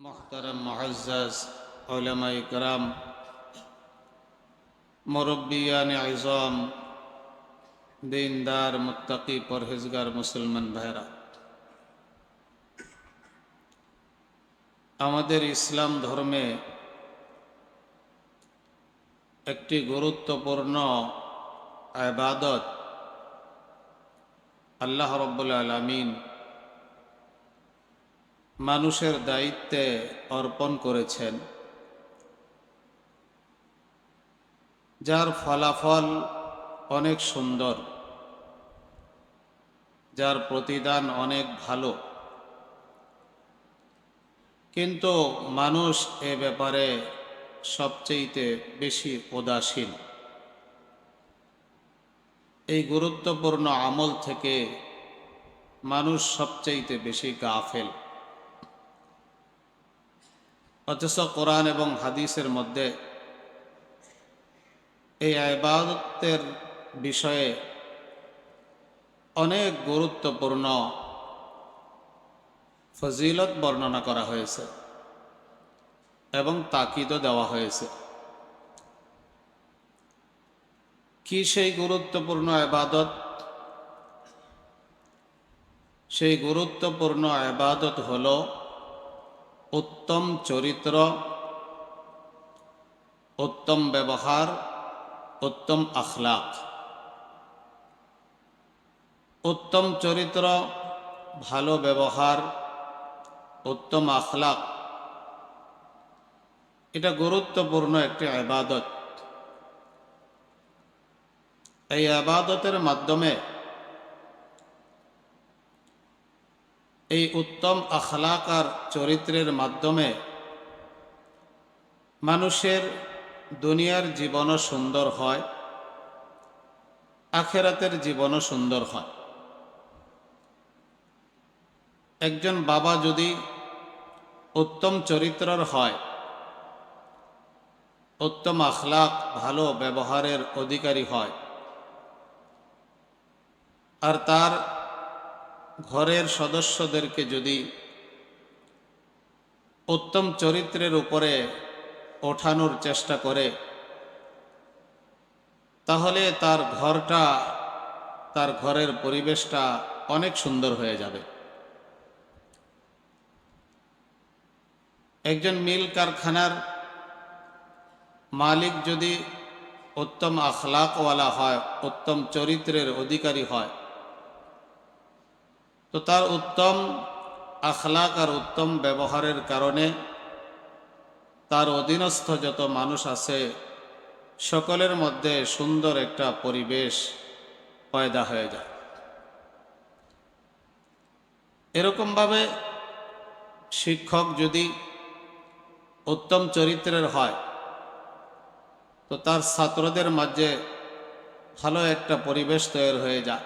মোহতারাম মহাজ্জাজ ওলামা ইকরাম মুরব্বিয়ান আজম দিনদার, মুত্তাকি, পরহেজগার, মুসলমান ভাইরা আমাদের ইসলাম ধর্মে একটি গুরুত্বপূর্ণ আবাদত আল্লাহ রব্বুল আলমিন মানুষের দায়িত্বে অর্পণ করেছেন। যার ফলাফল অনেক সুন্দর, যার প্রতিদান অনেক ভালো। কিন্তু মানুষ এ ব্যাপারে সবচেয়েতে বেশি উদাসীন। এই গুরুত্বপূর্ণ আমল থেকে মানুষ সবচেয়েতে বেশি গাফেল। অথচ কোরআন এবং হাদিসের মধ্যে এই আবাদতের বিষয়ে অনেক গুরুত্বপূর্ণ ফজিলত বর্ণনা করা হয়েছে এবং তাকিদও দেওয়া হয়েছে। কি সেই গুরুত্বপূর্ণ আবাদত? সেই গুরুত্বপূর্ণ আবাদত হলো উত্তম চরিত্র, উত্তম ব্যবহার, উত্তম আখলাক। উত্তম চরিত্র, ভালো ব্যবহার, উত্তম আখলাক। এটা গুরুত্বপূর্ণ একটি আবাদত। এই আবাদতের মাধ্যমে এই উত্তম আখলাক আর চরিত্রের মাধ্যমে মানুষের দুনিয়ার জীবনও সুন্দর হয়, আখেরাতের জীবনও সুন্দর হয়। একজন বাবা যদি উত্তম চরিত্রর হয়, উত্তম আখলাক, ভালো ব্যবহারের অধিকারী হয়, আর তার ঘরের সদস্যদেরকে যদি উত্তম চরিত্রের উপরে ওঠানোর চেষ্টা করে, তাহলে তার ঘরটা, তার ঘরের পরিবেশটা অনেক সুন্দর হয়ে যাবে। একজন মিল কারখানার মালিক যদি উত্তম আখলাকওয়ালা হয়, উত্তম চরিত্রের অধিকারী হয় তো তার উত্তম আখলাক আর উত্তম ব্যবহারের কারণে তার অধীনস্থ যত মানুষ আছে, সকলের মধ্যে সুন্দর একটা পরিবেশ পয়দা হয়ে যায়। এরকমভাবে শিক্ষক যদি উত্তম চরিত্রের হয়, তো তার ছাত্রদের মাঝে ভালো একটা পরিবেশ তৈরি হয়ে যায়।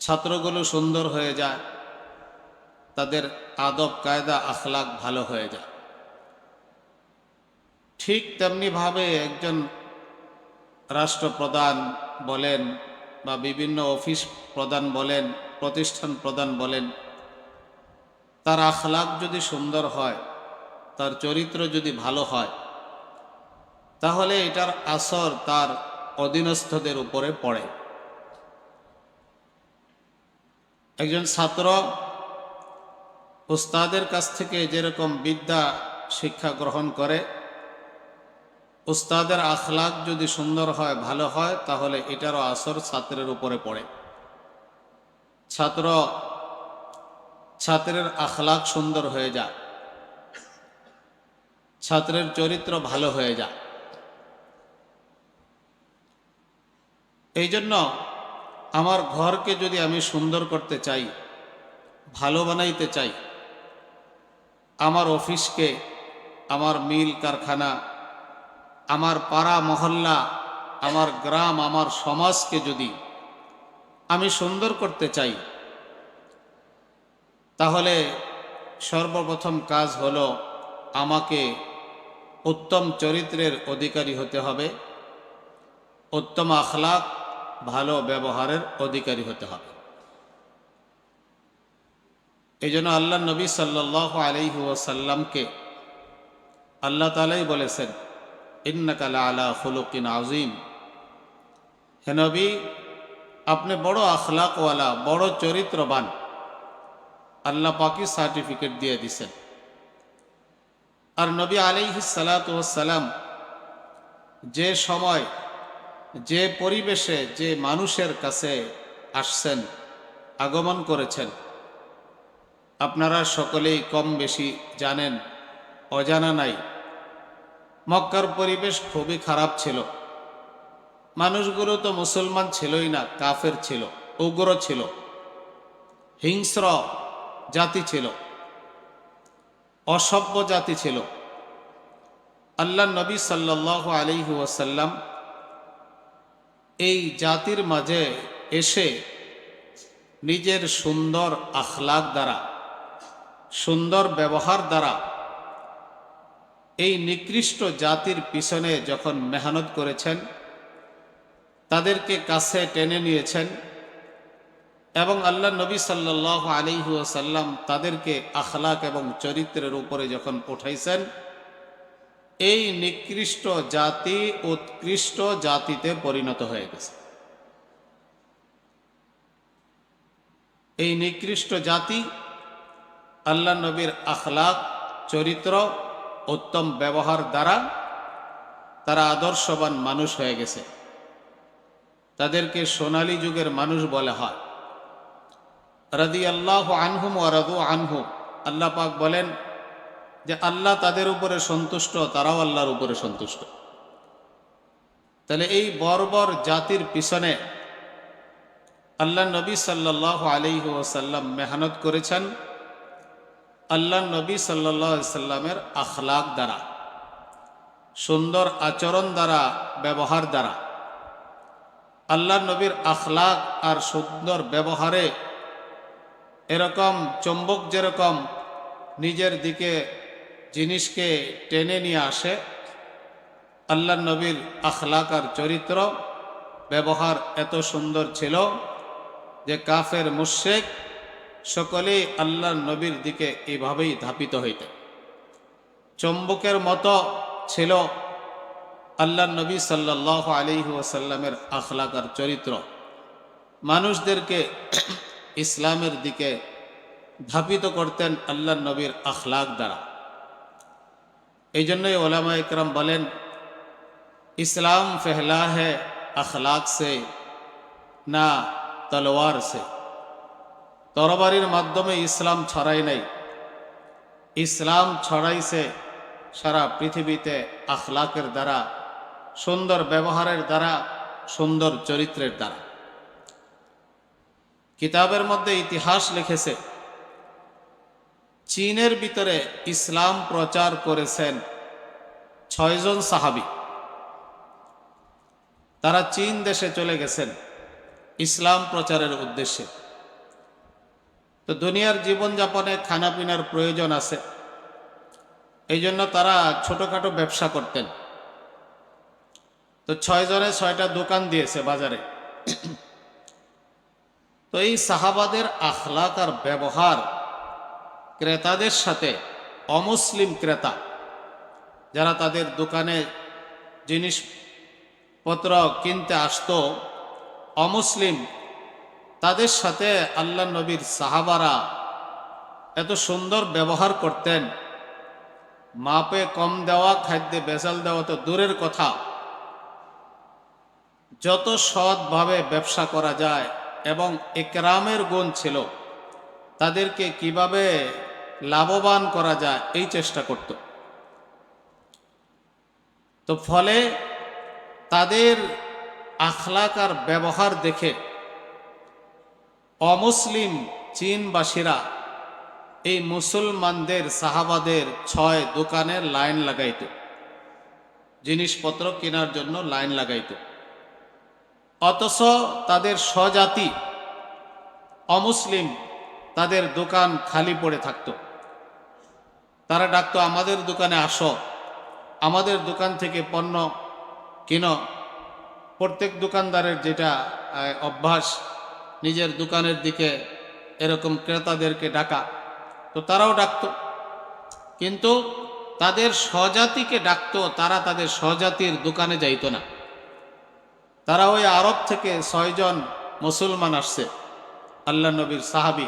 ছাত্রগুলো সুন্দর হয়ে যায়, তাদের আদব, কায়দা আখলাক ভালো হয়ে যায়। ঠিক তেমনিভাবে একজন রাষ্ট্রপ্রধান বলেন বা বিভিন্ন অফিস প্রধান বলেন, প্রতিষ্ঠান প্রধান বলেন, তার আখলাক যদি সুন্দর হয়, তার চরিত্র যদি ভালো হয়, তাহলে এটার আসর তার অধীনস্থদের উপরে পড়ে। একজন ছাত্র উস্তাদের কাছ থেকে যেরকম বিদ্যা শিক্ষা গ্রহণ করে, উস্তাদের আখলাক যদি সুন্দর হয়, ভালো হয়, তাহলে এটারও আসর ছাত্রের উপরে পড়ে। ছাত্র, ছাত্রের আখলাক সুন্দর হয়ে যায়। ছাত্রের চরিত্র ভালো হয়ে যায়। এই জন্য আমার ঘরকে যদি আমি সুন্দর করতে চাই, ভালো বানাইতে চাই, আমার অফিসকে, আমার মিল কারখানা, আমার পাড়া মহল্লা, আমার গ্রাম, আমার সমাজকে যদি আমি সুন্দর করতে চাই, তাহলে সর্বপ্রথম কাজ হলো আমাকে উত্তম চরিত্রের অধিকারী হতে হবে, উত্তম আখলাক ভালো ব্যবহারের অধিকারী হতে হবে। এই জন্য আল্লাহ নবী সাল্লাহ আলহি ওসাল্লামকে আল্লাহ তালাই বলেছেন ইন্নাকালা আলা ফুলুকিন আজিম হে নবী, আপনি বড় আখলাকওয়ালা, বড় চরিত্রবান। আল্লাহ পাকি সার্টিফিকেট দিয়ে দিছেন। আর নবী আলিহি সালাতাম যে সময় যে পরিবেশে যে মানুষের কাছে আসছেন, আগমন করেছেন, আপনারা সকলেই কম বেশি জানেন, অজানা নাই। মক্কার পরিবেশ খুবই খারাপ ছিল। মানুষগুলো তো মুসলমান ছিলই না, কাফের ছিল, উগ্র ছিল, হিংস্র জাতি ছিল, অসভ্য জাতি ছিল। আল্লাহ নবী সাল্লাহ আলিহু ওয়াসাল্লাম এই জাতির মাঝে এসে নিজের সুন্দর আখলাক দ্বারা, সুন্দর ব্যবহার দ্বারা এই নিকৃষ্ট জাতির পিছনে যখন মেহনত করেছেন, তাদেরকে কাছে টেনে নিয়েছেন এবং আল্লাহ নবী সাল্লাহ আলিহু সাল্লাম তাদেরকে আখলাক এবং চরিত্রের উপরে যখন উঠাইছেন এই নিকৃষ্ট জাতি উৎকৃষ্ট জাতিতে পরিণত হয়ে গেছে। এই নিকৃষ্ট জাতি আল্লাহ নবীর আখলাক, চরিত্র, উত্তম ব্যবহার দ্বারা তারা আদর্শবান মানুষ হয়ে গেছে। তাদেরকে সোনালী যুগের মানুষ বলা হয়। রাদি আল্লাহ আনহুম ও রাদু আনহু। আল্লাহ পাক বলেন যে আল্লাহ তাদের উপরে সন্তুষ্ট, তারাও আল্লাহর উপরে সন্তুষ্ট। তাহলে এই বর্বর জাতির পিছনে আল্লাহ নবী সাল্লাহ আলিহি ওসাল্লাম মেহনত করেছেন আল্লাহ নবী সাল্লাহ সাল্লামের আখলাক দ্বারা, সুন্দর আচরণ দ্বারা, ব্যবহার দ্বারা। আল্লাহ নবীর আখলাক আর সুন্দর ব্যবহারে এরকম, চম্বক যেরকম নিজের দিকে জিনিসকে টেনে নিয়ে আসে। আল্লাহ নবীর আখলাক আর চরিত্র ব্যবহার এত সুন্দর ছিল যে কাফের মুশেক সকলেই আল্লাহ নবীর দিকে এইভাবেই ধাপিত হইতে। চম্বকের মতো ছিল আল্লাহ নবী সাল্লাহ আলিহু ওসাল্লামের আখলাক আর চরিত্র। মানুষদেরকে ইসলামের দিকে ধাপিত করতেন আল্লাহ নবীর আখলাক দ্বারা। এই জন্যই ওলামা ইকরাম বলেন, ইসলাম ফেহলা হে আখলাক সে, না তলোয়ার সে। তরবারির মাধ্যমে ইসলাম ছড়াই নাই। ইসলাম ছড়াইছে সারা পৃথিবীতে আখলাকের দ্বারা, সুন্দর ব্যবহারের দ্বারা, সুন্দর চরিত্রের দ্বারা। কিতাবের মধ্যে ইতিহাস লিখেছে চীনের ভিতরে ইসলাম প্রচার করেছেন ছয়জন সাহাবি। তারা চীন দেশে চলে গেছেন ইসলাম প্রচারের উদ্দেশ্যে। তো দুনিয়ার জীবনযাপনে খানাপিনার প্রয়োজন আছে। এই জন্য তারা ছোটোখাটো ব্যবসা করতেন। তো ছয়জনে ছয়টা দোকান দিয়েছে বাজারে। তো এই সাহাবাদের আখলাক আর ব্যবহার ক্রেতাদের সাথে অমুসলিম ক্রেতা, যারা তাদের দোকানে জিনিসপত্র কিনতে আসতো, অমুসলিম, তাদের সাথে আল্লাহ নবীর সাহাবারা এত সুন্দর ব্যবহার করতেন। মাপে কম দেওয়া, খাদ্যে বেজাল দেওয়া তো দূরের কথা। যত সৎভাবে ব্যবসা করা যায় এবং একরামের গুণ ছিল, তাদেরকে কীভাবে লাভবান করা যায়, এই চেষ্টা করত। তো ফলে তাদের আখলাক আর ব্যবহার দেখে অমুসলিম চীনবাসীরা এই মুসলমানদের, সাহাবাদের ছয় দোকানের লাইন লাগাইত। জিনিসপত্র কেনার জন্য লাইন লাগাইত। অথচ তাদের স্বজাতি অমুসলিম, তাদের দোকান খালি পড়ে থাকত। তারা ডাকতো, আমাদের দোকানে আসো। আমাদের দোকান থেকে পণ্য কিন। প্রত্যেক দোকানদারের যেটা অভ্যাস, নিজের দোকানের দিকে এরকম ক্রেতাদেরকে ডাকা। তো তারাও ডাকত। কিন্তু তাদের স্বজাতিকে ডাকতো, তারা তাদের স্বজাতির দোকানে যাইতো না। তারা ওই আরব থেকে ছয়জন মুসলমান আসছে, আল্লাহ নবীর সাহাবি।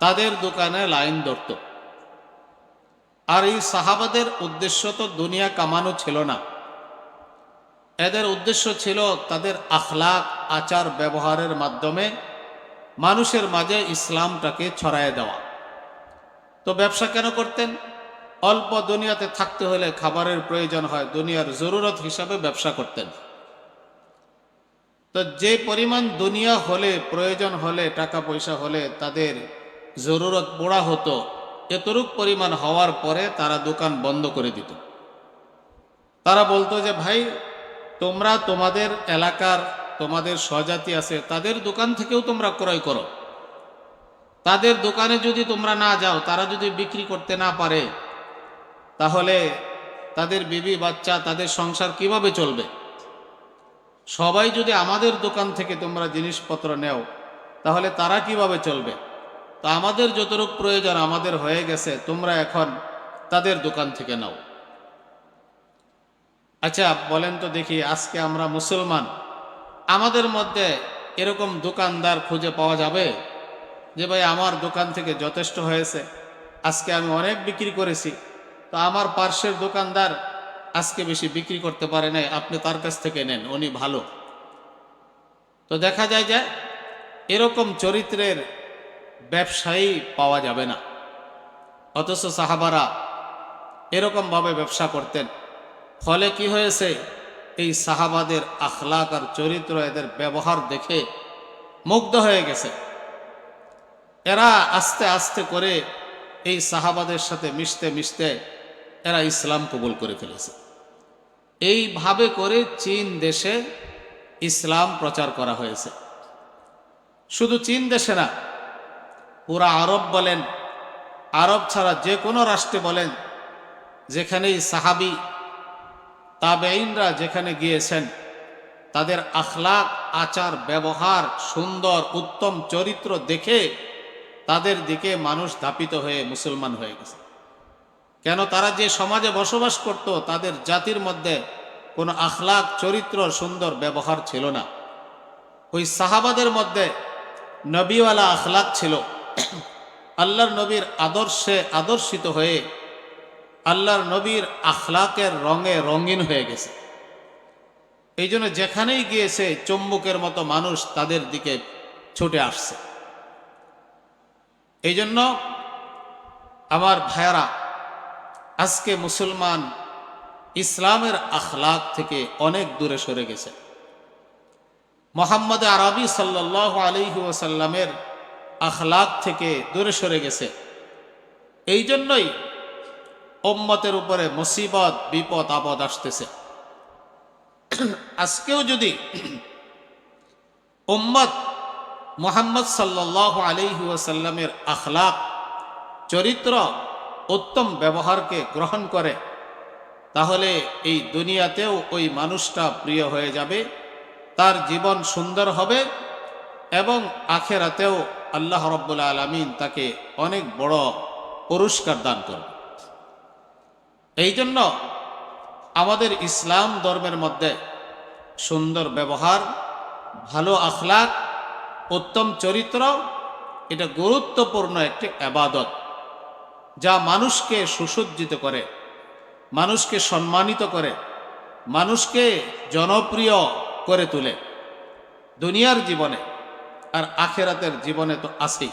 তাদের দোকানে লাইন ধরত। আর এই সাহাবাদের উদ্দেশ্য তো দুনিয়া কামানো ছিল না। এদের উদ্দেশ্য ছিল তাদের আখলাক, আচার ব্যবহারের মাধ্যমে মানুষের মাঝে ইসলামটাকে ছড়ায় দেওয়া। তো ব্যবসা কেন করতেন? অল্প দুনিয়াতে থাকতে হলে খাবারের প্রয়োজন হয়, দুনিয়ার জরুরত হিসাবে ব্যবসা করতেন। তো যে পরিমাণ দুনিয়া হলে, প্রয়োজন হলে, টাকা পয়সা হলে তাদের জরুরত পোড়া হতো। এতটুক পরিমাণ হওয়ার পরে তারা দোকান বন্ধ করে দিত। তারা বলতো যে, ভাই, তোমরা তোমাদের এলাকার, তোমাদের স্বজাতি আছে, তাদের দোকান থেকেও তোমরা ক্রয় করো। তাদের দোকানে যদি তোমরা না যাও, তারা যদি বিক্রি করতে না পারে, তাহলে তাদের বিবি, বাচ্চা, তাদের সংসার কীভাবে চলবে? সবাই যদি আমাদের দোকান থেকে তোমরা জিনিসপত্র নেও, তাহলে তারা কীভাবে চলবে? তা আমাদের যতটুকু প্রয়োজন আমাদের হয়ে গেছে, তোমরা এখন তাদের দোকান থেকে নাও। আচ্ছা বলেন তো দেখি, আজকে আমরা মুসলমান, আমাদের মধ্যে এরকম দোকানদার খুঁজে পাওয়া যাবে? যে ভাই, আমার দোকান থেকে যথেষ্ট হয়েছে, আজকে আমি অনেক বিক্রি করেছি, তো আমার পার্শ্বের দোকানদার আজকে বেশি বিক্রি করতে পারে নাই, আপনি তার কাছ থেকে নেন, উনি ভালো। তো দেখা যায় যে, এরকম চরিত্রের ব্যবসায়ী পাওয়া যাবে না। অথচ সাহাবারা এরকমভাবে ব্যবসা করতেন। ফলে কি হয়েছে? এই সাহাবাদের আখলাক আর চরিত্র এদের ব্যবহার দেখে মুগ্ধ হয়ে গেছে। এরা আস্তে আস্তে করে এই সাহাবাদের সাথে মিশতে মিশতে এরা ইসলাম কবুল করে ফেলেছে। এইভাবে করে চীন দেশে ইসলাম প্রচার করা হয়েছে। শুধু চীন দেশে না পুরা আরব বলেন, আরব ছাড়া যে কোনো রাষ্ট্রে বলেন, যেখানেই সাহাবি তাবেইনরা যেখানে গিয়েছেন, তাদের আখলাক, আচার, ব্যবহার, সুন্দর, উত্তম চরিত্র দেখে তাদের দিকে মানুষ ধাপিত হয়ে মুসলমান হয়ে গেছে। কেন তারা যে সমাজে বসবাস করত, তাদের জাতির মধ্যে কোনো আখলাক, চরিত্র, সুন্দর ব্যবহার ছিল না। ওই সাহাবাদের মধ্যে নবীওয়ালা আখলাক ছিল। আল্লাহর নবীর আদর্শে আদর্শিত হয়ে আল্লাহর নবীর আখলাকের রঙে রঙিন হয়ে গেছে। এই জন্য যেখানেই গিয়েছে চম্বুকের মতো মানুষ তাদের দিকে ছুটে আসছে। এই জন্য আমার ভাইয়ারা, আজকে মুসলমান ইসলামের আখলাক থেকে অনেক দূরে সরে গেছে। মোহাম্মদ আরবি সাল্লাহ আলহি আখলাক থেকে দূরে সরে গেছে। এই জন্যই ওম্মতের উপরে মুসিবত, বিপদ, আপদ আসতেছে। আজকেও যদি ওম্মত মোহাম্মদ সাল্লাহ আলহি ওসাল্লামের আখলাক, চরিত্র উত্তম ব্যবহারকে গ্রহণ করে, তাহলে এই দুনিয়াতেও ওই মানুষটা প্রিয় হয়ে যাবে, তার জীবন সুন্দর হবে এবং আখেরাতেও আল্লাহ রব্বুল আলমিন তাকে অনেক বড় পুরস্কার দান করবে। এই জন্য আমাদের ইসলাম ধর্মের মধ্যে সুন্দর ব্যবহার, ভালো আখলাক, উত্তম চরিত্র, এটা গুরুত্বপূর্ণ একটি আবাদত যা মানুষকে সুসজ্জিত করে, মানুষকে সম্মানিত করে, মানুষকে জনপ্রিয় করে তোলে। দুনিয়ার জীবনে আর আখেরাতের জীবনে তো আছেই।